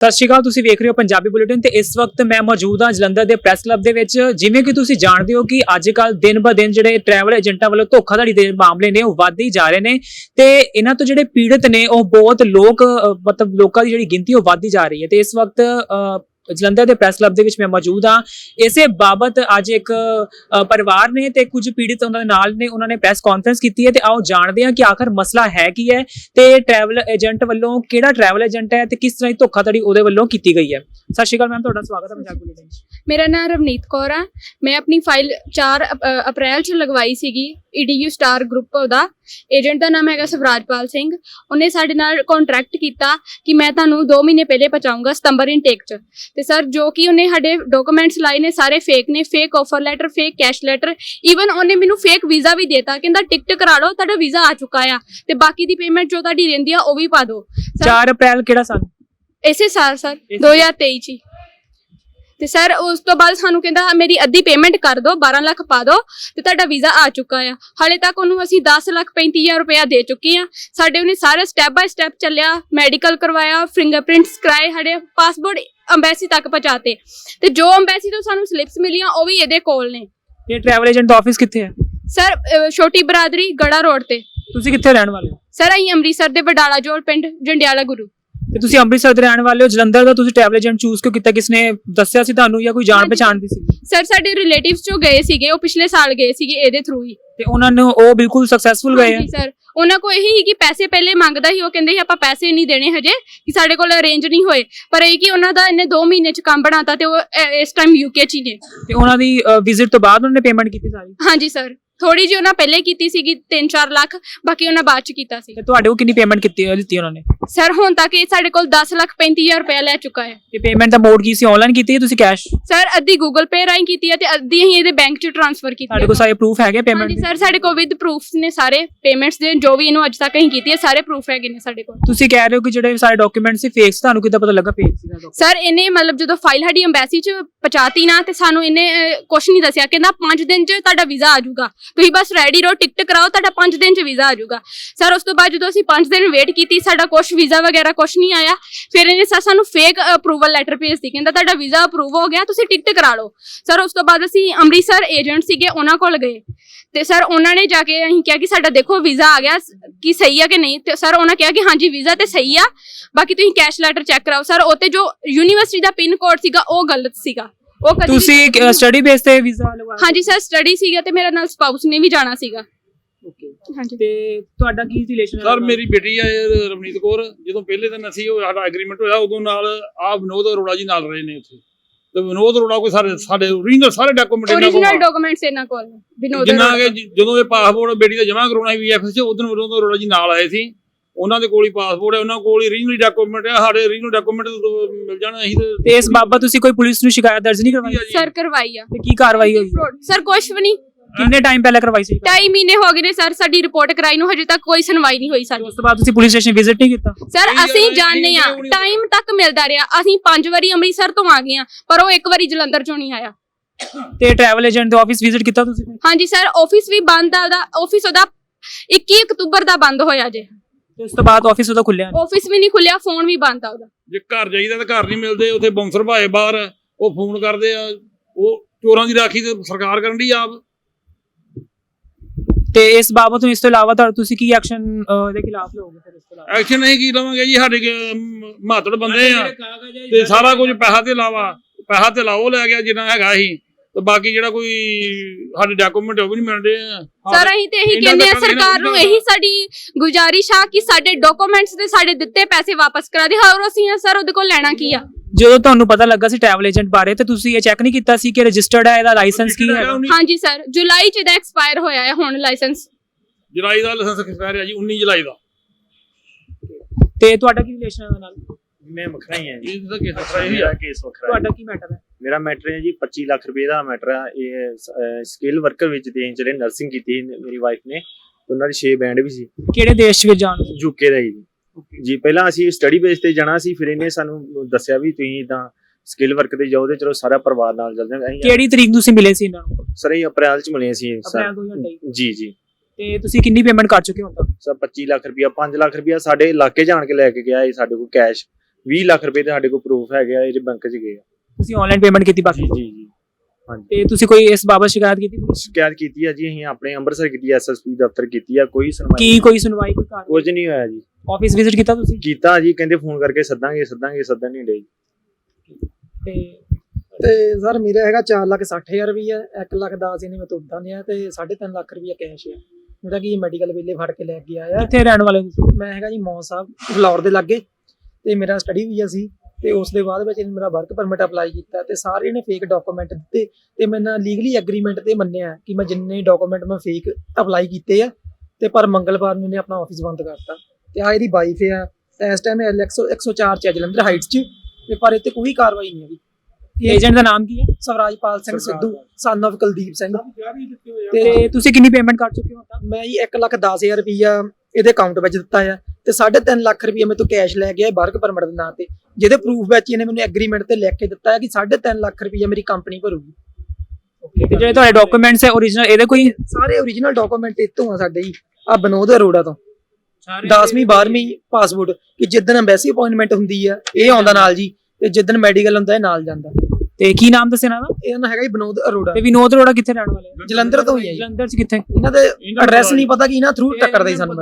ਸਤਿ ਸ਼੍ਰੀ ਅਕਾਲ, ਤੁਸੀਂ ਵੇਖ ਰਹੇ ਹੋ ਪੰਜਾਬੀ ਬੁਲੇਟਿਨ ਤੇ ਇਸ ਵਕਤ ਮੈਂ ਮੌਜੂਦ ਹਾਂ ਜਲੰਧਰ ਦੇ ਪ੍ਰੈਸ ਕਲੱਬ ਦੇ ਵਿੱਚ, ਜਿਵੇਂ ਕਿ ਤੁਸੀਂ ਜਾਣਦੇ ਹੋ ਕਿ ਅੱਜ ਕੱਲ ਦਿਨ ਬ ਦਿਨ ਜਿਹੜੇ ਟਰੈਵਲ ਏਜੰਟਾਂ ਵੱਲੋਂ ਧੋਖਾਧੜੀ ਦੇ ਮਾਮਲੇ ਨੇ, ਉਹ ਵੱਧਦੇ ਹੀ ਜਾ ਰਹੇ ਨੇ ਤੇ ਇਹਨਾਂ ਤੋਂ ਜਿਹੜੇ ਪੀੜਤ ਨੇ, ਉਹ ਬਹੁਤ ਲੋਕ ਮਤਲਬ ਲੋਕਾਂ ਦੀ ਜਿਹੜੀ ਗਿਣਤੀ, ਉਹ ਵੱਧਦੀ ਜਾ ਰਹੀ ਹੈ ਤੇ ਇਸ ਵਕਤ ਜਲੰਧਰ ਦੇ ਪ੍ਰੈਸ ਕਲੱਬ ਦੇ ਵਿੱਚ ਮੈਂ ਮੌਜੂਦ ਹਾਂ। ਇਸੇ ਬਾਬਤ ਅੱਜ ਇੱਕ ਪਰਿਵਾਰ ਨੇ ਤੇ ਕੁਝ ਪੀੜਤ ਉਹਨਾਂ ਦੇ ਨਾਲ ਨੇ, ਉਹਨਾਂ ਨੇ ਪ੍ਰੈਸ ਕਾਨਫਰੰਸ ਕੀਤੀ ਹੈ ਤੇ ਆਓ ਜਾਣਦੇ ਹਾਂ ਕਿ ਆਖਰ ਮਸਲਾ ਹੈ ਕੀ ਹੈ ਤੇ ਟਰੈਵਲ ਏਜੰਟ ਵੱਲੋਂ ਕਿਹੜਾ ਟਰੈਵਲ ਏਜੰਟ ਹੈ ਤੇ ਕਿਸ ਤਰ੍ਹਾਂ ਦੀ ਧੋਖਾਧੜੀ ਉਹਦੇ ਵੱਲੋਂ ਕੀਤੀ ਗਈ ਹੈ। ਸਤਿ ਸ਼੍ਰੀ ਅਕਾਲ ਮੈਮ ਤੁਹਾਡਾ ਸਵਾਗਤ ਹੈ ਪੰਜਾਬ ਬੁਲੇਟਿਨ 'ਚ ਮੇਰਾ ਨਾਮ ਰਵਨੀਤ ਕੌਰ ਆ। ਮੈਂ ਆਪਣੀ ਫਾਈਲ 4 ਅਪ੍ਰੈਲ ਚ ਲਗਵਾਈ ਸੀਗੀ। ਈਡੀਯੂ ਸਟਾਰ ਗਰੁੱਪ ਦਾ ਏਜੰਟ ਦਾ ਨਾਮ ਹੈਗਾ ਸਵਰਾਜਪਾਲ ਸਿੰਘ। ਉਹਨੇ ਸਾਡੇ ਨਾਲ ਕੰਟਰੈਕਟ ਕੀਤਾ ਕਿ ਮੈਂ ਤੁਹਾਨੂੰ 2 ਮਹੀਨੇ ਪਹਿਲੇ ਪਹੁੰਚਾਊਂਗਾ ਸਤੰਬਰ ਇਨਟੇਕ ਚ। ਤੇ ਸਰ ਜੋ ਕਿ ਉਹਨੇ ਸਾਡੇ ਡਾਕੂਮੈਂਟਸ ਲਾਏ ਨੇ ਸਾਰੇ ਫੇਕ ਨੇ fake offer letter fake cash letter even ਉਹਨੇ ਮੈਨੂੰ ਫੇਕ ਵੀਜ਼ਾ ਵੀ ਦੇਤਾ ਕਹਿੰਦਾ ਟਿਕਟ ਕਰਾ ਲਓ ਤੁਹਾਡਾ ਵੀਜ਼ਾ ਆ ਚੁੱਕਾ ਆ। ਤੇ ਬਾਕੀ ਦੀ ਪੇਮੈਂਟ ਜੋ ਤੁਹਾਡੀ ਰਹਿੰਦੀ ਆ ਉਹ ਵੀ ਪਾ ਦਿਓ। ਸਰ 4 ਅਪ੍ਰੈਲ ਕਿਹੜਾ ਸਾਲ? ਇਸੇ ਸਾਲ ਸਰ ਇਸੇ 2023 ਚ ਹੀ। ਤੇ ਸਰ ਉਸ ਤੋਂ ਬਾਅਦ ਸਾਨੂੰ ਕਹਿੰਦਾ ਮੇਰੀ ਅੱਧੀ ਪੇਮੈਂਟ ਕਰ ਦਿਓ 12 ਲੱਖ ਪਾ ਦਿਓ ਤੇ ਤੁਹਾਡਾ ਵੀਜ਼ਾ ਆ ਚੁੱਕਾ ਆ। ਹਾਲੇ ਤੱਕ ਉਹਨੂੰ ਅਸੀਂ 10 ਲੱਖ 35000 ਰੁਪਇਆ ਦੇ ਚੁੱਕੇ ਆ। ਸਾਡੇ ਉਹਨੇ ਸਾਰੇ ਸਟੈਪ ਬਾਈ ਸਟੈਪ ਚੱਲਿਆ ਮੈਡੀਕਲ ਕਰਵਾਇਆ ਫਿੰਗਰਪ੍ਰਿੰਟਸ ਕਰਾਏ ਸਾਡੇ ਪਾਸਪੋਰਟ ਅੰਬੈਸੀ ਤੱਕ ਪਹੁੰਚਾਤੇ। ਤੇ ਜੋ ਅੰਬੈਸੀ ਤੋਂ ਸਾਨੂੰ ਸਲਿੱਪਸ ਮਿਲੀਆਂ ਉਹ ਵੀ ਇਹਦੇ ਕੋਲ ਨੇ। ਤੇ ਟਰੈਵਲ ਏਜੰਟ ਆਫਿਸ ਕਿੱਥੇ ਹੈ ਸਰ ਛੋਟੀ ਬਰਾਦਰੀ ਗੜਾ ਰੋਡ ਤੇ। ਤੁਸੀਂ ਕਿੱਥੇ ਰਹਿਣ ਵਾਲੇ ਹੋ? ਸਰ ਅਸੀਂ ਅੰਮ੍ਰਿਤਸਰ ਦੇ ਬਡਾਲਾ ਜੋਲ ਪਿੰਡ ਜੰਡਿਆਲਾ ਗੁਰੂ। ਤੇ ਤੁਸੀਂ ਅੰਮ੍ਰਿਤਸਰ ਦੇ ਰਹਿਣ ਵਾਲੇ ਹੋ ਜਲੰਧਰ ਦਾ ਤੁਸੀਂ ਟਰੈਵਲ ਏਜੰਟ ਚੂਜ਼ ਕਿਉਂ ਕੀਤਾ? ਕਿਸਨੇ ਦੱਸਿਆ ਸੀ ਤੁਹਾਨੂੰ ਜਾਂ ਕੋਈ ਜਾਣ ਹਾਂਜੀ। ਪਛਾਣ ਦੀ ਸੀ? ਸਰ ਸਾਡੇ ਰਿਲੇਟਿਵਸ ਜੋ ਗਏ ਸੀਗੇ ਉਹ ਪਿਛਲੇ ਸਾਲ ਗਏ ਸੀਗੇ ਇਹਦੇ ਥਰੂ ਹੀ। ਤੇ ਉਹਨਾਂ ਨੂੰ ਉਹ ਬਿਲਕੁਲ ਸਕਸੈਸਫੁਲ ਗਏ ਆ? ਹਾਂਜੀ ਸਰ ਉਹਨਾਂ ਕੋ ਇਹੀ ਸੀ ਕਿ ਪੈਸੇ ਪਹਿਲੇ ਮੰਗਦਾ ਸੀ ਉਹ ਕਹਿੰਦੇ ਸੀ ਆਪਾਂ ਪੈਸੇ ਨਹੀਂ ਦੇਣੇ ਹਜੇ ਕਿ ਸਾਡੇ ਕੋਲ ਅਰੇਂਜ ਨਹੀਂ ਹੋਏ। ਪਰ ਇਹ ਕਿ ਉਹਨਾਂ ਦਾ ਇਹਨੇ 2 ਮਹੀਨੇ ਚ ਕੰਮ ਬਣਾਤਾ ਤੇ ਉਹ ਅ, ਇਸ ਟਾਈਮ ਯੂਕੇ ਚ ਹੀ ਨੇ। ਤੇ ਉਹਨਾਂ ਦੀ ਵਿਜ਼ਿਟ ਤੋਂ ਬਾਅਦ ਉਹਨਾਂ ਨੇ ਪੇਮੈਂਟ ਕੀਤੀ ਸਾਰੀ? ਹਾਂਜੀ ਸਰ ਥੋੜੀ ਜਿਹੀ ਉਹਨਾਂ ਪਹਿਲੇ ਕੀਤੀ ਸੀਗੀ 3-4 ਲੱਖ ਬਾਕੀ ਉਹਨਾਂ ਬਾਅਦ ਚ ਕੀਤਾ ਸੀ। ਤੇ ਤੁਹਾਡੇ ਕੋਲ ਕਿੰਨੀ ਪੇਮੈਂਟ ਕੀਤੀ ਦਿੱਤੀ ਉਹਨਾਂ ਨੇ? ਸਰ ਹੁਣ ਤੱਕ ਇਹ ਸਾਡੇ ਕੋਲ 10 ਲੱਖ 35000 ਰੁਪਏ ਲੈ ਚੁੱਕਾ ਹੈ। ਤੇ ਪੇਮੈਂਟ ਦਾ ਮੋਡ ਕੀ ਸੀ? ਆਨਲਾਈਨ ਕੀਤੀ ਹੈ ਤੁਸੀਂ ਕੈਸ਼ ਸਰ ਅੱਧੀ ਗੂਗਲ ਪੇ ਰਾਹੀਂ ਕੀਤੀ ਹੈ ਤੇ ਅੱਧੀ ਅਸੀਂ ਇਹਦੇ ਬੈਂਕ ਚ ਟ੍ਰਾਂਸਫਰ ਕੀਤੀ ਤੁਹਾਡੇ ਹੈ। ਕੋਲ ਸਾਰੇ ਪ੍ਰੂਫ ਹੈਗੇ ਪੇਮੈਂਟ ਹਾਂਜੀ ਸਰ ਸਾਡੇ ਕੋਲ ਵਿਦ ਪ੍ਰੂਫਸ ਨੇ ਸਾਰੇ ਪੇਮੈਂਟਸ ਦੇ ਜੋ ਵੀ ਇਹਨੂੰ ਅੱਜ ਤੱਕ ਅਸੀਂ ਕੀਤੀ ਹੈ ਸਾਰੇ ਪ੍ਰੂਫ ਹੈਗੇ ਨੇ ਸਾਡੇ ਕੋਲ। ਤੁਸੀਂ ਕਹਿ ਰਹੇ ਹੋ ਕਿ ਜਿਹੜੇ ਸਾਰੇ ਡਾਕੂਮੈਂਟ ਸੀ ਫੇਕ ਸੀ ਤੁਹਾਨੂੰ ਕਿੱਦਾਂ ਪਤਾ ਲੱਗਾ ਫੇਕ ਸੀ? ਸਰ ਇਹਨੇ ਮਤਲਬ ਜਦੋਂ ਫਾਈਲ ਸਾਡੀ ਅੰਬੈਸੀ ਚ ਪਹੁੰਚਾਤੀ ਨਾ ਤੇ ਸਾਨੂੰ ਇਹਨੇ ਕੁਝ ਨਹੀਂ ਦੱਸਿਆ। ਕਹਿੰਦਾ 5 ਦਿਨ ਚ ਤੁਹਾਡਾ ਵੀਜ਼ਾ ਆ ਜਾਊਗਾ। ਤੁਸੀਂ ਬਸ ਰੈਡੀ ਰਹੋ ਟਿਕਟ ਕਰਾਓ, ਤੁਹਾਡਾ 5 ਦਿਨ ਚ ਵੀਜ਼ਾ ਆ ਜਾਊਗਾ। ਸਰ ਉਸ ਤੋਂ ਬਾਅਦ ਜਦੋਂ ਅਸੀਂ 5 ਦਿਨ ਵੇਟ ਕੀਤੀ, ਸਾਡਾ ਕੁਝ ਵੀਜ਼ਾ ਵਗੈਰਾ ਕੁਝ ਨਹੀਂ ਆਇਆ। ਫਿਰ ਇਹਨੇ ਸਰ ਸਾਨੂੰ ਫੇਕ ਅਪਰੂਵਲ ਲੈਟਰ ਭੇਜਤੀ, ਕਹਿੰਦਾ ਤੁਹਾਡਾ ਵੀਜ਼ਾ ਅਪਰੂਵ ਹੋ ਗਿਆ, ਤੁਸੀਂ ਟਿਕਟ ਕਰਾ ਲਓ। ਸਰ ਉਸ ਤੋਂ ਬਾਅਦ ਅਸੀਂ ਅੰਮ੍ਰਿਤਸਰ ਏਜੰਟ ਸੀਗੇ, ਉਹਨਾਂ ਕੋਲ ਗਏ। ਤੇ ਸਰ ਉਹਨਾਂ ਨੇ ਜਾ ਕੇ ਅਸੀਂ ਕਿਹਾ ਕਿ ਸਾਡਾ ਦੇਖੋ ਵੀਜ਼ਾ ਆ ਗਿਆ, ਕਿ ਸਹੀ ਆ ਕਿ ਨਹੀਂ? ਤੇ ਸਰ ਉਹਨਾਂ ਕਿਹਾ ਕਿ ਹਾਂਜੀ ਵੀਜ਼ਾ ਤੇ ਸਹੀ ਆ, ਬਾਕੀ ਤੁਸੀਂ ਕੈਸ਼ ਲੈਟਰ ਚੈੱਕ ਕਰਾਓ। ਸਰ ਉਹ ਤੇ ਜੋ ਯੂਨੀਵਰਸਿਟੀ ਦਾ ਪਿਨ ਕੋਡ ਸੀਗਾ, ਉਹ ਗਲਤ ਸੀਗਾ। ਉਹ ਕਦੀ ਵੀ- ਤੁਸੀਂ ਸਟੱਡੀ ਬੇਸ ਤੇ ਵੀਜ਼ਾ ਲਗਵਾਇਆ ਹਾਂਜੀ ਸਰ ਸਟੱਡੀ ਸੀਗਾ ਤੇ ਮੇਰੇ ਨਾਲ ਸਪਾਊਸ ਨੇ ਵੀ ਜਾਣਾ ਸੀਗਾ। ਓਕੇ ਹਾਂਜੀ। ਤੇ ਤੁਹਾਡਾ ਕੀ ਰਿਲੇਸ਼ਨ ਸਰ ਮੇਰੀ ਬੇਟੀ ਆ ਰਵਨੀਤ ਕੌਰ। ਜਦੋਂ ਪਹਿਲੇ ਦਿਨ ਅਸੀਂ ਉਹ ਸਾਡਾ ਐਗਰੀਮੈਂਟ ਹੋਇਆ ਉਦੋਂ ਨਾਲ ਆ ਵਿਨੋਦ ਅਰੋੜਾ ਜੀ ਨਾਲ ਰਹੇ ਨੇ ਉੱਥੇ। ਤੇ ਵਿਨੋਦ ਅਰੋੜਾ ਕੋਈ ਸਾਡੇ ਸਾਡੇ ਓਰੀਜਨਲ ਸਾਰੇ ਡਾਕੂਮੈਂਟ ਇਹਨਾਂ ਕੋਲ ਓਰੀਜਨਲ ਆ। ਡਾਕੂਮੈਂਟਸ ਇਹਨਾਂ ਕੋਲ ਨੇ ਵਿਨੋਦ ਜਿੰਨਾ ਅਰੋੜਾ ਕਿ ਜ- ਜਦੋਂ ਇਹ ਪਾਸਪੋਰਟ ਬੇਟੀ ਦਾ ਜਮ੍ਹਾਂ ਕਰਾਉਣਾ ਸੀ ਵੀਐਫਐਸ ਚ ਉਦੋਂ ਵਿਨੋਦ ਅਰੋੜਾ ਜੀ ਨਾਲ ਆਏ ਸੀ। ਉਹਨਾਂ ਦੇ ਕੋਲ ਹੀ ਪਾਸਪੋਰਟ ਹੈ ਉਹਨਾਂ ਕੋਲ ਹੀ ਓਰੀਜਨਲ ਡਾਕੂਮੈਂਟ ਹੈ ਸਾਡੇ ਓਰੀਜਨਲ ਡਾਕੂਮੈਂਟ ਮਿਲ ਜਾਣਾ ਅਸੀਂ ਤੇ ਇਸ ਬਾਬਤ ਤੁਸੀਂ ਕੋਈ ਪੁਲਿਸ ਨੂੰ ਸ਼ਿਕਾਇਤ ਦਰਜ ਨਹੀਂ ਕਰਵਾਈ? ਸਰ ਕਰਵਾਈ ਆ। ਤੇ ਕੀ ਕਾਰਵਾਈ ਹੋਈ? ਸਰ ਕੁਛ ਵੀ ਨਹੀਂ। ਕਿੰਨੇ ਟਾਈਮ ਪਹਿਲਾਂ ਕਰਵਾਈ ਸੀ? ਢਾਈ ਮਹੀਨੇ ਹੋ ਗਏ ਨੇ ਸਰ ਸਾਡੀ ਰਿਪੋਰਟ ਕਰਾਈ ਨੂੰ ਹਜੇ ਤੱਕ ਕੋਈ ਸੁਣਵਾਈ ਨਹੀਂ ਹੋਈ ਸਾਡੀ। ਉਸ ਤੋਂ ਬਾਅਦ ਤੁਸੀਂ ਪੁਲਿਸ ਸਟੇਸ਼ਨ ਵਿਜ਼ਿਟ ਨਹੀਂ ਕੀਤਾ? ਸਰ ਅਸੀਂ ਜਾਣਦੇ ਆ ਟਾਈਮ ਤੱਕ ਮਿਲਦਾ ਰਿਹਾ। ਅਸੀਂ ਪੰਜ ਵਾਰੀ ਅੰਮ੍ਰਿਤਸਰ ਤੋਂ ਆ ਗਏ ਆ ਪਰ ਉਹ ਇੱਕ ਵਾਰੀ ਜਲੰਧਰ ਚੋਂ ਨਹੀਂ ਆਇਆ। ਤੇ ਟਰੈਵਲ ਏਜੰਟ ਦੇ ਆਫਿਸ ਵਿਜ਼ਿਟ ਕੀਤਾ ਤੁਸੀਂ? ਹਾਂਜੀ ਸਰ ਆਫਿਸ ਵੀ ਬੰਦ ਆ ਉਹਦਾ ਆਫਿਸ ਉਹਦਾ 21 ਅਕਤੂਬਰ ਦਾ ਬੰਦ ਹੋਇਆ ਜੇ। ਤੇ ਉਸ ਤੋਂ ਬਾਅਦ ਆਫਿਸ ਉਹਦਾ ਖੁੱਲਿਆ ਨਹੀਂ। ਆਫਿਸ ਵੀ ਨਹੀਂ ਖੁੱਲਿਆ ਫੋਨ ਵੀ ਬੰਦ ਆ ਉਹਦਾ। ਜੇ ਘਰ ਜਾਈਦਾ ਤਾਂ ਘਰ ਨਹੀਂ ਮਿਲਦੇ ਉੱਥੇ ਬਾਉਂਸਰ ਭਾਏ ਬਾਹਰ ਉਹ ਫੋਨ ਕਰਦੇ ਆ ਉਹ ਚੋਰਾਂ ਦੀ ਰਾਖੀ ਤੇ ਸਰਕਾਰ ਕਰਨ ਦੀ ਆਪ। ਤੇ ਇਸ ਬਾਬਤ ਨੂੰ ਇਸ ਤੋਂ ਇਲਾਵਾ ਤੁਹਾਡਾ ਤੁਸੀਂ ਕੀ ਐਕਸ਼ਨ ਦੇ ਖਿਲਾਫ ਲਓਗੇ ਫਿਰ ਇਸ ਤੋਂ ਇਲਾਵਾ? ਐਕਸ਼ਨ ਨਹੀਂ ਕੀ ਲਵਾਂਗੇ ਜੀ? ਸਾਡੇ ਮਾਤੜ ਬੰਦੇ ਆ। ਤੇ ਸਾਰਾ ਕੁਝ ਪੈਸਾ ਤੇ ਲਾਵਾ ਪੈਸਾ ਤੇ ਲਾਓ ਲੈ ਗਿਆ ਜਿੰਨਾ ਹੈਗਾ ਸੀ। ਤੇ ਬਾਕੀ ਜਿਹੜਾ ਕੋਈ ਸਾਡੇ ਡਾਕੂਮੈਂਟ ਉਹ ਵੀ ਨਹੀਂ ਮਿਲਦੇ। ਆ ਸਰ ਅਸੀਂ ਤੇ ਇਹੀ ਕਹਿੰਦੇ ਆ ਸਰਕਾਰ ਨੂੰ ਇਹੀ ਸਾਡੀ ਗੁਜ਼ਾਰਿਸ਼ ਆ ਕਿ ਸਾਡੇ ਡਾਕੂਮੈਂਟਸ ਤੇ ਸਾਡੇ ਦਿੱਤੇ ਪੈਸੇ ਵਾਪਸ ਕਰਾ ਦੇ। ਹੋਰ ਅਸੀਂ ਸਰ ਉਹਦੇ ਕੋਲ ਲੈਣਾ ਕੀ ਆ? ਜਦੋਂ ਤੁਹਾਨੂੰ ਪਤਾ ਲੱਗਾ ਸੀ ਟਰੈਵਲ ਏਜੰਟ ਬਾਰੇ ਤੇ ਤੁਸੀਂ ਇਹ ਚੈੱਕ ਨਹੀਂ ਕੀਤਾ ਸੀ ਕਿ ਰਜਿਸਟਰਡ ਹੈ ਇਹਦਾ ਲਾਇਸੈਂਸ ਕੀ ਹੈ ਹਾਂਜੀ ਸਰ ਜੁਲਾਈ ਚ ਇਹਦਾ ਐਕਸਪਾਇਰ ਹੋਇਆ ਹੈ ਹੁਣ ਲਾਇਸੈਂਸ ਜੁਲਾਈ ਦਾ ਲਾਇਸੈਂਸ ਐਕਸਪਾਇਰ ਹੈ ਜੀ 19 ਜੁਲਾਈ ਦਾ। ਤੇ ਤੁਹਾਡਾ ਕੀ ਰਿਲੇਸ਼ਨ ਹੈ ਨਾਲ? ਮੈਂ ਵੱਖਰਾ ਹੀ ਹਾਂ ਜੀ। ਇਹ ਤਾਂ ਕੇਸ ਹੈ ਹੀ ਮੇਰਾ ਆ ਕੇਸ ਵੱਖਰਾ ਹੈ। ਤੁਹਾਡਾ ਕੀ ਮੈਟਰ ਹੈ? ਮੇਰਾ ਮੈਟਰ ਹੈ ਜੀ 25 ਲੱਖ ਰੁਪਏ ਦਾ ਮੈਟਰ ਹੈ ਇਹ ਸਕਿੱਲ ਵਰਕਰ ਵਿੱਚ ਦੇਣ ਚਲੇ ਨਰਸਿੰਗ ਕੀਤੀ ਮੇਰੀ ਵਾਈਫ ਨੇ ਉਹਨਾਂ ਦੇ 6 ਬੈਂਡ ਵੀ ਸੀ। ਕਿਹੜੇ ਦੇਸ਼ ਵਿੱਚ ਜਾਣ? ਯੂਕੇ ਦਾ ਜੀ। ਜੀ ਪਹਿਲਾਂ ਅਸੀਂ ਸਟੱਡੀ ਬੇਸ ਤੇ ਜਾਣਾ ਸੀ ਫਿਰ ਇਹਨੇ ਸਾਨੂੰ ਦੱਸਿਆ ਵੀ ਤੁਸੀਂ ਇਦਾਂ ਸਕਿੱਲ ਵਰਕ ਤੇ ਜਾਓ ਤੇ ਚਲੋ ਸਾਰਾ ਪਰਿਵਾਰ ਨਾਲ ਚੱਲਦੇ ਹਾਂ ਕਿਹੜੀ ਤਰੀਕ ਨੂੰ ਤੁਸੀਂ ਮਿਲੇ ਸੀ ਇਹਨਾਂ ਨੂੰ? ਸਰ ਇਹ ਅਪ੍ਰੈਲ ਚ ਮਿਲੇ ਸੀ ਸਰ। ਅਪ੍ਰੈਲ 2023 ਜੀ ਜੀ। ਤੇ ਤੁਸੀਂ ਕਿੰਨੀ ਪੇਮੈਂਟ ਕਰ ਚੁੱਕੇ ਹੋ ਸਰ 25 ਲੱਖ ਰੁਪਇਆ 5 ਲੱਖ ਰੁਪਇਆ ਸਾਡੇ ਇਲਾਕੇ ਜਾਣ ਕੇ ਲੈ ਕੇ ਗਿਆ ਇਹ ਸਾਡੇ ਕੋਲ ਕੈਸ਼ 20 ਲੱਖ ਰੁਪਏ ਤੇ ਸਾਡੇ ਕੋਲ ਪ੍ਰੂਫ ਹੈਗੇ ਆ ਇਹ ਬੈਂਕ 'ਚ ਗਏ ਆ। ਤੁਸੀਂ ਆਨਲਾਈਨ ਪੇਮੈਂਟ ਕੀਤੀ ਬਾਕੀ? ਜੀ ਜੀ ਹਾਂਜੀ। ਤੇ ਤੁਸੀਂ ਕੋਈ ਇਸ ਬਾਬਤ ਸ਼ਿਕਾਇਤ ਕੀਤੀ ਸ਼ਿਕਾਇਤ ਕੀਤੀ ਆ ਜੀ ਅਸੀਂ ਆਪਣੇ ਅੰਮ੍ਰਿਤਸਰ ਕੀਤੀ ਐਸਐਸਪੀ ਦਫ਼ਤਰ ਕੀਤੀ ਆ ਕੋਈ ਸੁਣਵਾਈ ਕੀ ਕੋਈ ਸੁਣਵਾਈ ਕੋਈ ਕਾਰਵਾਈ? ਕੁਝ ਨਹੀਂ ਹੋਇਆ ਜੀ। ਆਫਿਸ ਵਿਜ਼ਿਟ ਕੀਤਾ ਤੁਸੀਂ? ਕੀਤਾ ਜੀ ਕਹਿੰਦੇ ਫੋਨ ਕਰਕੇ ਸੱਦਾਂਗੇ ਸੱਦਾਂਗੇ ਸੱਦਣ ਨਹੀਂ ਡਈ ਤੇ ਤੇ ਸਰ ਮੇਰਾ ਹੈਗਾ 4 ਲੱਖ 60 ਹਜ਼ਾਰ ਰੁਪਈਆ 1 ਲੱਖ 10 ਇਹਨੇ ਮੈਂ ਤੁਰਦਾ ਨਹੀਂ ਆ ਤੇ 3.5 ਲੱਖ ਰੁਪਈਆ ਕੈਸ਼ ਹੈ ਜਿਹੜਾ ਕਿ ਮੈਡੀਕਲ ਬਿੱਲੇ ਫੜ ਕੇ ਲੈ ਕੇ ਆਇਆ। ਕਿੱਥੇ ਰਹਿਣ ਵਾਲੇ ਹੋ ਤੁਸੀਂ? ਮੈਂ ਹੈਗਾ ਜੀ ਮੌ ਸਾਹਿਬ ਫਲੋਰ ਦੇ ਲਾਗੇ। ਤੇ ਮੇਰਾ ਸਟੱਡੀ ਵੀਜ਼ਾ ਸੀ। ਤੇ ਉਸ ਦੇ ਬਾਅਦ ਵਿੱਚ ਇਹਨੇ ਮੇਰਾ ਵਰਕ ਪਰਮਿਟ ਅਪਲਾਈ ਕੀਤਾ ਤੇ ਸਾਰੇ ਨੇ ਫੇਕ ਡਾਕੂਮੈਂਟ ਦਿੱਤੇ ਤੇ ਮੈਂ ਨਾ ਲੀਗਲੀ ਐਗਰੀਮੈਂਟ ਤੇ ਮੰਨਿਆ ਕਿ ਮੈਂ ਜਿੰਨੇ ਡਾਕੂਮੈਂਟ ਮੈਂ ਫੇਕ ਅਪਲਾਈ ਕੀਤੇ ਆ ਤੇ ਪਰ ਮੰਗਲਵਾਰ ਨੂੰ ਇਹਨੇ ਆਪਣਾ ਆਫਿਸ ਬੰਦ ਕਰਤਾ ਤੇ ਆ ਇਹਦੀ ਵਾਈਫ ਆ ਤੇ ਇਸ ਟਾਈਮ ਇਹ 104 ਚ ਹੈ ਜਲੰਧਰ ਹਾਈਟਸ ਚ ਤੇ ਪਰ ਇੱਥੇ ਕੋਈ ਕਾਰਵਾਈ ਨਹੀਂ ਹੈਗੀ। ਇਹ ਏਜੰਟ ਦਾ ਨਾਮ ਕੀ ਹੈ? ਸਵਰਾਜਪਾਲ ਸਿੰਘ ਸਿੱਧੂ ਸਨ of ਕੁਲਦੀਪ ਸਿੰਘ। ਤੇ ਤੁਸੀਂ ਕਿੰਨੀ ਪੇਮੈਂਟ ਕਰ ਚੁੱਕੇ ਹੋ ਤਾਂ? ਮੈਂ ਜੀ 1 ਲੱਖ 10000 ਰੁਪਈਆ ਇਹਦੇ ਅਕਾਊਂਟ ਵਿੱਚ ਦਿੱਤਾ ਆ। ਤੇ 3.5 ਲੱਖ ਰੁਪਈਆ ਮੇਰੇ ਤੋਂ ਕੈਸ਼ ਲੈ ਗਿਆ ਵਰਕ ਪਰਮਿਟ ਦੇ ਨਾਂ ਤੇ। ਜਿਹਦੇ ਪ੍ਰੂਫ ਵਿੱਚ ਇਹਨੇ ਮੈਨੂੰ ਐਗਰੀਮੈਂਟ ਤੇ ਲਿਖ ਕੇ ਦਿੱਤਾ ਹੈ ਕਿ 3.5 ਲੱਖ ਰੁਪਈਆ ਮੇਰੀ ਕੰਪਨੀ ਭਰੂਗੀ। ਤੇ ਜਿਹੜੇ ਤੁਹਾਡੇ ਡਾਕੂਮੈਂਟਸ ਹੈ origignal ਇਹਦੇ ਕੋਈ ਸਾਰੇ ਓਰੀਜਨਲ ਡਾਕੂਮੈਂਟ ਇੱਥੋਂ ਆ ਸਾਡੇ ਜੀ ਆ ਬਨੋਦ ਅਰੋੜਾ ਤੋਂ। 10ਵੀਂ 12ਵੀਂ ਪਾਸਪੋਰਟ ਕਿ ਜਿੱਦਣ ਐਮਬੈਸੀ ਅਪਾਇੰਟਮੈਂਟ ਹੁੰਦੀ ਆ ਇਹ ਆਉਂਦਾ ਨਾਲ ਜੀ ਤੇ ਜਿੱਦਣ ਮੈਡੀਕਲ ਹੁੰਦਾ ਇਹ ਨਾਲ ਜਾਂਦਾ। ਤੇ ਕੀ ਨਾਮ ਦੱਸਿਆ ਨਾ ਇਹ ਨਾ ਹੈਗਾ ਜੀ ਬਨੋਦ ਅਰੋੜਾ। ਤੇ ਵਿਨੋਦ ਅਰੋੜਾ ਕਿੱਥੇ ਰਹਿਣ ਵਾਲੇ? ਜਲੰਧਰ ਤੋਂ ਹੀ ਆ ਜੀ। ਜਲੰਧਰ ਚ ਕਿੱਥੇ? ਇਹਨਾਂ ਦੇ ਐਡਰੈਸ ਨਹੀਂ ਪਤਾ ਕਿ ਇਹਨਾਂ ਥਰੂ ਟੱਕਰਦੇ ਸਾਨੂੰ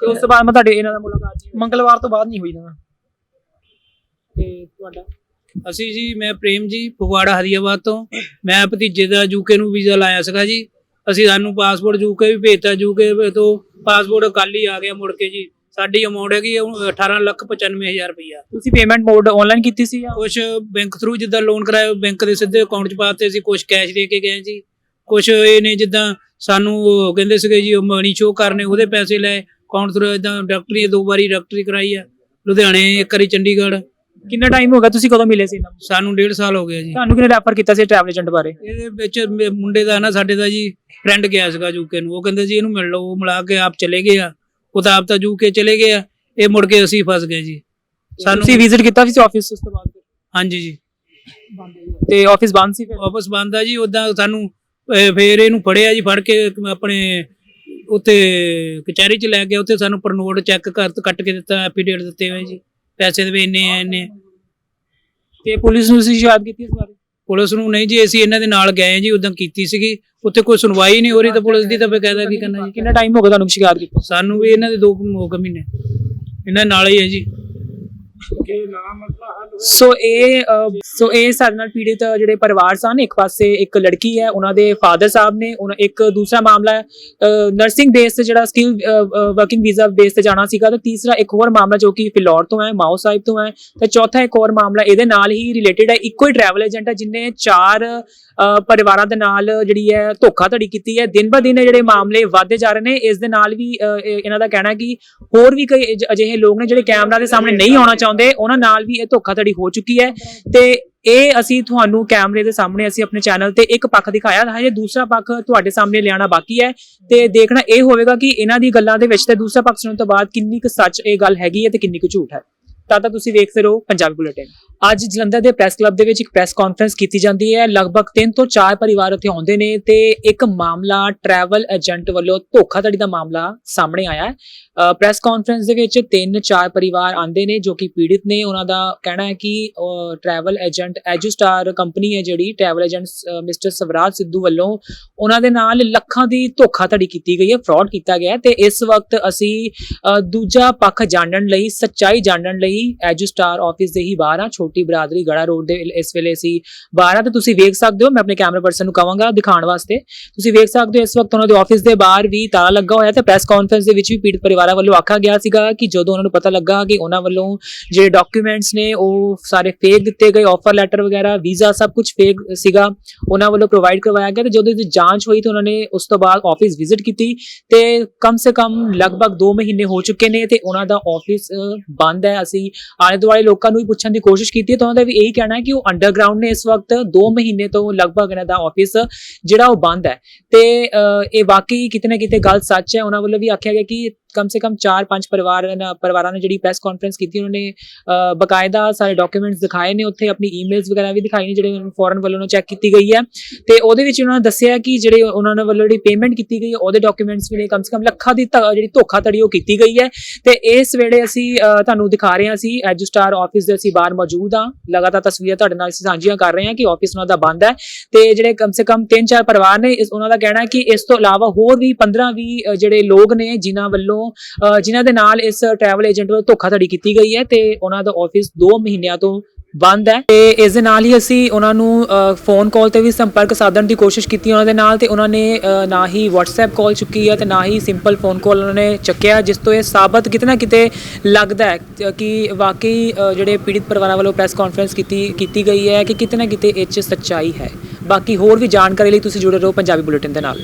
ਤਾਂ। ਉਸ ਤੋਂ ਬਾਅਦ ਮੈਂ ਤੁਹਾਡੇ ਇਹਨਾਂ ਦਾ ਮੁਲਾਕਾਤ ਹੋਈ। ਮੰਗਲਵਾਰ ਤੋਂ ਬਾਅਦ ਨਹੀਂ ਹੋਈ ਨਾ। ਤੇ ਤੁਹਾਡਾ? ਅਸੀਂ ਜੀ ਮੈਂ ਪ੍ਰੇਮ ਜੀ ਫਗਵਾੜਾ ਹਰੀਆਬਾਦ ਤੋਂ। ਮੈਂ ਭਤੀਜੇ ਦਾ ਯੂਕੇ ਨੂੰ ਵੀਜ਼ਾ ਲਾਇਆ ਸੀਗਾ ਜੀ। ਅਸੀਂ ਸਾਨੂੰ ਪਾਸਪੋਰਟ ਯੂਕੇ ਵੀ ਭੇਜਤਾ ਯੂਕੇ ਤੋਂ ਪਾਸਪੋਰਟ ਕੱਲ ਹੀ ਆ ਗਿਆ ਮੁੜ ਕੇ ਜੀ। ਸਾਡੀ ਅਮਾਉਂਟ ਹੈਗੀ ਆ ਉਹ 18 ਲੱਖ 95 ਹਜ਼ਾਰ ਰੁਪਈਆ। ਤੁਸੀਂ ਪੇਮੈਂਟ ਮੋਡ ਆਨਲਾਈਨ ਕੀਤੀ ਸੀ ਜਾਂ? ਕੁਝ ਬੈਂਕ ਥਰੂ ਜਿੱਦਾਂ ਲੋਨ ਕਰਾਇਆ ਬੈਂਕ ਦੇ ਸਿੱਧੇ ਅਕਾਊਂਟ 'ਚ ਪਾਤੇ ਸੀ ਕੁਝ ਕੈਸ਼ ਦੇ ਕੇ ਗਏ ਜੀ। ਕੁਝ ਇਹ ਨੇ ਜਿੱਦਾਂ ਸਾਨੂੰ ਉਹ ਕਹਿੰਦੇ ਸੀਗੇ ਜੀ ਮਨੀ ਸ਼ੋ ਕਰਨੇ ਉਹਦੇ ਪੈਸੇ ਲਏ। ਅਕਾਊਂਟ ਥਰੂ ਇਦਾਂ ਡਾਕਟਰੀ ਦੋ ਵਾਰੀ ਡਾਕਟਰੀ ਕਰਾਈ ਆ ਲੁਧਿਆਣੇ ਇੱਕ ਵਾਰੀ ਚੰਡੀਗੜ੍ਹ। ਕਿੰਨਾ ਟਾਈਮ ਹੋ ਗਿਆ? ਤੁਸੀਂ ਕਦੋਂ ਮਿਲੇ ਸੀ ਇਹਨਾਂ ਨੂੰ? ਸਾਨੂੰ 1.5 ਸਾਲ ਹੋ ਗਿਆ ਜੀ। ਤੁਹਾਨੂੰ ਕਿਹਨੇ ਰੈਫਰ ਕੀਤਾ ਸੀ ਟਰੈਵਲ ਏਜੰਟ ਬਾਰੇ? ਇਹਦੇ ਵਿੱਚ ਮੇ- ਮੁੰਡੇ ਦਾ ਨਾ ਸਾਡੇ ਦਾ ਜੀ ਫਰੈਂਡ ਗਿਆ ਸੀਗਾ ਯੂਕੇ ਨੂੰ। ਉਹ ਕਹਿੰਦੇ ਜੀ ਇਹਨੂੰ ਮਿਲ ਲਓ ਉਹ ਮਿਲਾ ਕੇ ਆਪ ਚਲੇ ਗਏ ਆ। ਉਹ ਤਾਂ ਆਪ ਤਾਂ ਯੂਕੇ ਚਲੇ ਗਏ ਆ। ਇਹ ਮੁੜ ਕੇ ਅਸੀਂ ਫਸ ਗਏ ਜੀ। ਸਾਨੂੰ ਤੁਸੀਂ ਵਿਜ਼ਿਟ ਕੀਤਾ ਸੀ ਆਫਿਸ ਉਸ ਤੋਂ ਬਾਅਦ ਹਾਂਜੀ ਜੀ। ਤੇ ਆਫਿਸ ਬੰਦ ਸੀ ਫਿਰ? ਵਾਪਸ ਬੰਦ ਆ ਜੀ ਉਦਾਂ ਸਾਨੂੰ ਅਹ, ਫੇਰ ਇਹਨੂੰ ਫੜਿਆ ਜੀ ਫੜ ਕੇ ਆਪਣੇ ਉੱਤੇ ਕਚਹਿਰੀ ਚ ਲੈ ਗਿਆ ਉੱਥੇ ਸਾਨੂੰ ਪਰਨੋਟ ਚੈੱਕ ਕਰ ਕੱਟ ਕੇ ਦਿੱਤਾ ਐਫੀਡੇਟ ਦਿੱਤੇ ਹੋਏ ਜੀ। ਪੈਸੇ ਦੇ ਵੀ ਇੰਨੇ ਆ ਇੰਨੇ ਤੇ ਪੁਲਿਸ ਨੂੰ ਤੁਸੀਂ ਸ਼ਿਕਾਇਤ ਕੀਤੀ ਇਸ ਬਾਰੇ। ਪੁਲਿਸ ਨੂੰ ਨਹੀਂ ਜੀ ਅਸੀਂ ਇਹਨਾਂ ਦੇ ਨਾਲ ਗਏ ਜੀ ਉਦਾਂ ਕੀਤੀ ਸੀਗੀ। ਉੱਥੇ ਕੋਈ ਸੁਣਵਾਈ ਨਹੀਂ ਹੋ ਰਹੀ ਤਾਂ ਪੁਲਿਸ ਦੀ ਤਾਂ ਬਕਾਇਦਾ ਕੀ ਕਰਨਾ ਜੀ। ਕਿੰਨਾ ਟਾਈਮ ਹੋ ਗਿਆ ਤੁਹਾਨੂੰ ਸ਼ਿਕਾਇਤ ਕੀਤੀ? ਸਾਨੂੰ ਵੀ ਇਹਨਾਂ ਦੇ ਦੋ ਕੁ ਹੋ ਗਏ ਮਹੀਨੇ। ਇਹਨਾਂ ਨਾਲ ਹੀ ਹੈ ਜੀ। ਸੋ ਇਹ ਅਹ, ਸੋ ਇਹ ਸਾਡੇ ਨਾਲ ਪੀੜਿਤ ਜਿਹੜੇ ਪਰਿਵਾਰ ਸਨ ਇੱਕ ਪਾਸੇ ਇੱਕ ਲੜਕੀ ਹੈ ਉਹਨਾਂ ਦੇ ਫਾਦਰ ਸਾਹਿਬ ਨੇ ਉਹਨਾਂ ਇੱਕ ਦੂਸਰਾ ਮਾਮਲਾ ਹੈ ਨਰਸਿੰਗ ਬੇਸ ਤੇ ਜਿਹੜਾ ਸਕਿੱਲ ਵਰਕਿੰਗ ਵੀਜ਼ਾ ਬੇਸ ਤੇ ਜਾਣਾ ਸੀਗਾ ਤੇ ਤੀਸਰਾ ਇੱਕ ਹੋਰ ਮਾਮਲਾ ਜੋ ਕਿ ਫਿਲੌਰ ਤੋਂ ਹੈ ਮਾਓ ਸਾਹਿਬ ਤੋਂ ਹੈ ਤੇ ਚੌਥਾ ਇੱਕ ਹੋਰ ਮਾਮਲਾ ਇਹਦੇ ਨਾਲ ਹੀ ਰਿਲੇਟਡ ਹੈ ਇੱਕੋ ਹੀ ਟਰੈਵਲ ਏਜੰਟ ਹੈ ਜਿਨੇ ਚਾਰ ਅਹ, ਪਰਿਵਾਰਾਂ ਦੇ ਨਾਲ ਜਿਹੜੀ ਹੈ ਧੋਖਾਧੜੀ ਕੀਤੀ ਹੈ ਦਿਨ ਬ ਦਿਨ ਇਹ ਜਿਹੜੇ ਮਾਮਲੇ ਵੱਧਦੇ ਜਾ ਰਹੇ ਨੇ ਇਸ ਦੇ ਨਾਲ ਵੀ ਅਹ, ਇਹ- ਇਹਨਾਂ ਦਾ ਕਹਿਣਾ ਹੈ ਕਿ ਹੋਰ ਵੀ ਕਈ ਅਜ- ਅਜਿਹੇ ਲੋਕ ਨੇ ਜਿਹੜੇ ਕੈਮਰਾ ਦੇ ਸਾਹਮਣੇ ਨਹੀਂ ਆਉਣਾ ਚਾਹੁੰਦੇ ਉਹਨਾਂ ਨਾਲ ਵੀ ਇਹ ਧੋਖਾਧੜੀ ਹੋ ਚੁੱਕੀ ਹੈ ਤੇ ਇਹ ਅਸੀਂ ਤੁਹਾਨੂੰ ਕੈਮਰੇ ਦੇ ਸਾਹਮਣੇ ਅਸੀਂ ਆਪਣੇ ਚੈਨਲ ਤੇ ਇੱਕ ਪੱਖ ਦਿਖਾਇਆ ਹਜੇ ਦੂਸਰਾ ਪੱਖ ਤੁਹਾਡੇ ਸਾਹਮਣੇ ਲਿਆਣਾ ਬਾਕੀ ਹੈ ਤੇ ਦੇਖਣਾ ਇਹ ਹੋਵੇਗਾ ਕਿ ਇਹਨਾਂ ਦੀ ਗੱਲਾਂ ਦੇ ਵਿੱਚ ਤੇ ਦੂਸਰਾ ਪੱਖ ਸੁਣਨ ਤੋਂ ਬਾਅਦ ਕਿੰਨੀ ਕੁ ਸੱਚ ਇਹ ਗੱਲ ਹੈਗੀ ਹੈ ਤੇ ਕਿੰਨੀ ਕੁ ਝੂਠ ਹੈ। ਤਾਂ ਤਾਂ ਤੁਸੀਂ ਵੇਖਦੇ ਰਹੋ ਪੰਜਾਬੀ ਬੁਲੇਟਿਨ। ਅੱਜ ਜਲੰਧਰ ਦੇ ਪ੍ਰੈਸ ਕਲੱਬ ਦੇ ਵਿੱਚ ਇੱਕ ਪ੍ਰੈਸ ਕਾਨਫਰੰਸ ਕੀਤੀ ਜਾਂਦੀ ਹੈ। ਲਗਭਗ 3 ਤੋਂ 4 ਪਰਿਵਾਰ ਉੱਥੇ ਆਉਂਦੇ ਨੇ ਤੇ ਇੱਕ ਮਾਮਲਾ ਟਰੈਵਲ ਏਜੰਟ ਵੱਲੋਂ ਧੋਖਾਧੜੀ ਦਾ ਮਾਮਲਾ ਸਾਹਮਣੇ ਆਇਆ ਹੈ। ਪ੍ਰੈਸ ਕਾਨਫਰੰਸ ਦੇ ਵਿੱਚ 3-4 ਪਰਿਵਾਰ ਆਉਂਦੇ ਨੇ ਜੋ ਕਿ ਪੀੜਿਤ ਨੇ। ਉਹਨਾਂ ਦਾ ਕਹਿਣਾ ਹੈ ਕਿ ਟਰੈਵਲ ਏਜੰਟ ਐਜੂਸਟਾਰ ਕੰਪਨੀ ਹੈ ਜਿਹੜੀ travel agent mister Swaraj Sidhu ਵੱਲੋਂ ਉਹਨਾਂ ਦੇ ਨਾਲ ਲੱਖਾਂ ਦੀ ਧੋਖਾਧੜੀ ਕੀਤੀ ਗਈ ਹੈ, ਫਰਾਡ ਕੀਤਾ ਗਿਆ ਹੈ ਤੇ ਇਸ ਵਕਤ ਅਸੀਂ ਦੂਜਾ ਪੱਖ ਜਾਣਨ ਲਈ, ਸੱਚਾਈ ਜਾਣਨ ਲਈ ਐਜੂਸਟਾਰ ਆਫਿਸ ਦੇ ਹੀ ਬਾਹਰ ਆ, ਛੋਟੀ ਬਰਾਦਰੀ ਗੜਾ ਰੋਡ ਦੇ ਇਸ ਵੇਲੇ ਅਸੀਂ ਬਾਹਰ ਆ, ਤੇ ਤੁਸੀਂ ਵੇਖ ਸਕਦੇ ਹੋ, ਮੈਂ ਆਪਣੇ ਕੈਮਰਾ ਪਰਸਨ ਨੂੰ ਕਹਾਂਗਾ ਦਿਖਾਉਣ ਵਾਸਤੇ। ਤੁਸੀਂ ਵੇਖ ਸਕਦੇ ਹੋ ਇਸ ਵਕਤ ਉਹਨਾਂ ਦੇ ਆਫਿਸ ਦੇ ਬਾਹਰ ਵੀ ਤਾਲਾ ਲੱਗਾ ਹੋਇਆ ਤੇ ਪ੍ਰੈਸ ਕਾਨਫਰੰਸ ਦੇ ਵਿੱਚ ਵੀ ਪੀੜਤ ਪਰਿਵਾਰਾਂ ਵੱਲੋਂ ਆਖਿਆ ਗਿਆ ਸੀਗਾ ਕਿ ਜਦੋਂ ਉਹਨਾਂ ਨੂੰ ਪਤਾ ਲੱਗਾ ਕਿ ਉਹਨਾਂ ਵੱਲੋਂ ਜਿਹੜੇ ਡਾਕੂਮੈਂਟਸ ਨੇ, ਉਹ ਸਾਰੇ ਫੇਕ ਦਿੱਤੇ ਗਏ ਆਫਰ ਲੈਟਰ ਵਗੈਰਾ ਵੀਜ਼ਾ ਸਭ ਕੁਝ ਫੇਕ ਸੀਗਾ, ਉਹਨਾਂ ਵੱਲੋਂ ਪ੍ਰੋਵਾਈਡ ਕਰਵਾਇਆ ਗਿਆ ਤੇ ਜਦੋਂ ਇਹਦੀ ਜਾਂਚ ਹੋਈ ਤੇ ਉਹਨਾਂ ਨੇ ਉਸ ਤੋਂ ਬਾਅਦ ਆਫਿਸ ਵਿਜ਼ਿਟ ਕੀਤੀ ਤੇ ਕਮ ਸੇ ਕਮ ਲਗਭਗ 2 ਮਹੀਨੇ ਹੋ ਚੁੱਕੇ ਨੇ ਤੇ ਉਹਨਾਂ ਦਾ ਆਫਿਸ ਬੰਦ ਹੈ, ਅਸੀਂ ਆਲੇ ਦੁਆਲੇ ਲੋਕਾਂ ਨੂੰ ਵੀ ਪੁੱਛਣ ਦੀ ਕੋਸ਼ਿਸ਼ ਕੀਤੀ ਹੈ। ਤਾਂ ਉਹਨਾਂ ਦਾ ਵੀ ਇਹੀ ਕਹਿਣਾ ਹੈ ਕਿ ਉਹ ਅੰਡਰਗਰਾਉਂਡ ਨੇ ਇਸ ਵਕਤ 2 ਮਹੀਨੇ ਤੋਂ ਲਗਭਗ ਇਹਨਾਂ ਦਾ ਆਫਿਸ ਜਿਹੜਾ ਉਹ ਬੰਦ ਹੈ। ਤੇ ਅਹ, ਇਹ ਵਾਕਈ ਕਿਤੇ ਨਾ ਕਿਤੇ ਗੱਲ ਸੱਚ ਹੈ। ਉਹਨਾਂ ਵੱਲੋਂ ਵੀ ਆਖਿਆ ਗਿਆ ਕਿ ਕਮ ਸੇ ਕਮ 4-5 ਪਰਿਵਾਰ ਪਰਿਵਾਰਾਂ ਨੇ ਜਿਹੜੀ ਪ੍ਰੈਸ ਕਾਨਫਰੰਸ ਕੀਤੀ ਉਹਨਾਂ ਨੇ ਅ, ਬਕਾਇਦਾ ਸਾਰੇ ਡਾਕੂਮੈਂਟਸ ਦਿਖਾਏ ਨੇ ਉੱਥੇ ਆਪਣੀ ਈਮੇਲਸ ਵਗੈਰਾ ਵੀ ਦਿਖਾਈ ਨੇ ਜਿਹੜੇ ਉਹਨਾਂ ਨੂੰ ਫੋਰਨ ਵੱਲੋਂ ਚੈੱਕ ਕੀਤੀ ਗਈ ਹੈ। ਤੇ ਉਹਦੇ ਵਿੱਚ ਉਹਨਾਂ ਨੇ ਦੱਸਿਆ ਕਿ ਜਿਹੜੇ ਉਹਨਾਂ ਨੇ ਵੱਲੋਂ ਜਿਹੜੀ ਪੇਮੈਂਟ ਕੀਤੀ ਗਈ ਉਹਦੇ ਡਾਕੂਮੈਂਟਸ ਵੀ ਨੇ ਕਮ ਸੇ ਕਮ ਲੱਖਾਂ ਦੀ ਧ- ਜਿਹੜੀ ਧੋਖਾਧੜੀ ਉਹ ਕੀਤੀ ਗਈ ਹੈ। ਤੇ ਇਸ ਵੇਲੇ ਅਸੀਂ ਤੁਹਾਨੂੰ ਦਿਖਾ ਰਹੇ ਹਾਂ ਅਸੀਂ ਐਜੂਸਟਾਰ ਆਫਿਸ ਦੇ ਅਸੀਂ ਬਾਹਰ ਮੌਜੂਦ ਹਾਂ। ਲਗਾਤਾਰ ਤਸਵੀਰਾਂ ਤੁਹਾਡੇ ਨਾਲ ਅਸੀਂ ਸਾਂਝੀਆਂ ਕਰ ਰਹੇ ਹਾਂ ਕਿ ਆਫਿਸ ਉਹਨਾਂ ਦਾ ਬੰਦ ਹੈ। ਤੇ ਜਿਹੜੇ ਕਮ ਸੇ ਕਮ 3-4 ਪਰਿਵਾਰ ਨੇ ਇਸ ਉਹਨਾਂ ਦਾ ਕਹਿਣਾ ਕਿ ਇਸ ਤੋਂ ਇਲਾਵਾ ਹੋਰ ਵੀ 15-20 ਜਿਹੜੇ ਲੋਕ ਨੇ ਜਿਨ੍ਹਾਂ ਵੱਲੋਂ ਅ, ਜਿਨ੍ਹਾਂ ਦੇ ਨਾਲ ਇਸ ਟਰੈਵਲ ਏਜੰਟ ਵੱਲੋਂ ਧੋਖਾਧੜੀ ਕੀਤੀ ਗਈ ਹੈ ਤੇ ਉਹਨਾਂ ਦਾ ਆਫਿਸ 2 ਮਹੀਨਿਆਂ ਤੋਂ ਬੰਦ ਹੈ। ਤੇ ਇਸ ਦੇ ਨਾਲ ਹੀ ਅਸੀਂ ਉਹਨਾਂ ਨੂੰ ਫੋਨ ਕਾਲ ਤੇ ਵੀ ਸੰਪਰਕ ਸਾਧਣ ਦੀ ਕੋਸ਼ਿਸ਼ ਕੀਤੀ ਉਹਨਾਂ ਦੇ ਨਾਲ ਤੇ ਉਹਨਾਂ ਨੇ ਨਾ ਹੀ WhatsApp ਕਾਲ ਚੁੱਕੀ ਹੈ ਤੇ ਨਾ ਹੀ ਸਿੰਪਲ ਫੋਨ ਕਾਲ ਉਹਨਾਂ ਨੇ ਚੱਕਿਆ ਜਿਸ ਤੋਂ ਇਹ ਸਾਬਤ ਕਿਤੇ ਨਾ ਕਿਤੇ ਲੱਗਦਾ ਹੈ ਕਿ ਵਾਕਈ ਜਿਹੜੇ ਪੀੜਿਤ ਪਰਿਵਾਰਾਂ ਵੱਲੋਂ ਪ੍ਰੈਸ ਕਾਨਫਰੰਸ ਕੀਤੀ ਕੀਤੀ ਗਈ ਹੈ ਕਿ ਕਿਤੇ ਨਾ ਕਿਤੇ ਇਹ 'ਚ ਸੱਚਾਈ ਹੈ। ਬਾਕੀ ਹੋਰ ਵੀ ਜਾਣਕਾਰੀ ਲਈ ਤੁਸੀਂ ਜੁੜੇ ਰਹੋ ਪੰਜਾਬੀ ਬੁਲੇਟਿਨ ਦੇ ਨਾਲ।